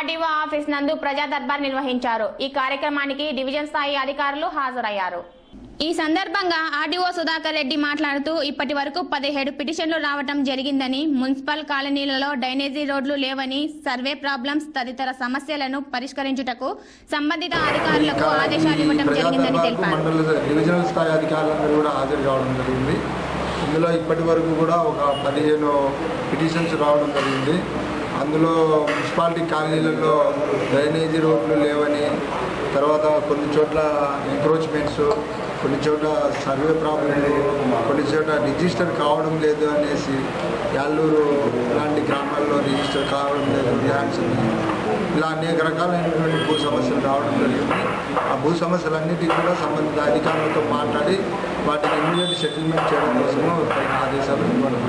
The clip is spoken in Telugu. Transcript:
అధికారులు ప్రజా దర్బార్ నిర్వహించారు. ఈ కార్యక్రమానికి డివిజన్ స్థాయి అధికారులు హాజరయ్యారు. ఈ సందర్భంగా ఆర్డీఓ సుధాకర్ రెడ్డి మాట్లాడుతూ ఇప్పటి వరకు పదిహేడు పిటిషన్లు రావటం జరిగిందని మున్సిపల్ కాలనీలలో డ్రైనేజీ రోడ్లు లేవని సర్వే ప్రాబ్లమ్స్ తదితర సమస్యలను పరిష్కరించుటకు సంబంధిత అధికారులకు ఆదేశాలు ఇవ్వటం జరిగిందని తెలిపారు. మండల డివిజనల్ స్థాయి అధికారులందరూ కూడా హాజరు కావడం జరిగింది. ఇందులో ఇప్పటి వరకు కూడా ఒక పదిహేను పిటిషన్స్ రావడం జరిగింది. అందులో మున్సిపాలిటీ కాలనీలలో డ్రైనేజీ రోడ్లు లేవని తర్వాత కొన్ని చోట్ల ఎంక్రోచ్మెంట్స్ కొన్ని చోట్ల సర్వే ప్రాబ్లం కొన్ని చోట్ల రిజిస్టర్ కావడం లేదు అనేసి యాళ్ళూరు ఇలాంటి గ్రామాల్లో రిజిస్టర్ కావడం లేదు ల్యాండ్స్ ఇలా అనేక రకాలైనటువంటి భూ సమస్యలు రావడం జరిగింది. ఆ భూ సమస్యలన్నిటి కూడా సంబంధిత అధికారులతో మాట్లాడి వాటిని ఇమీడియట్ సెటిల్మెంట్ చేయడం కోసము ఆదేశాలు ఇవ్వడం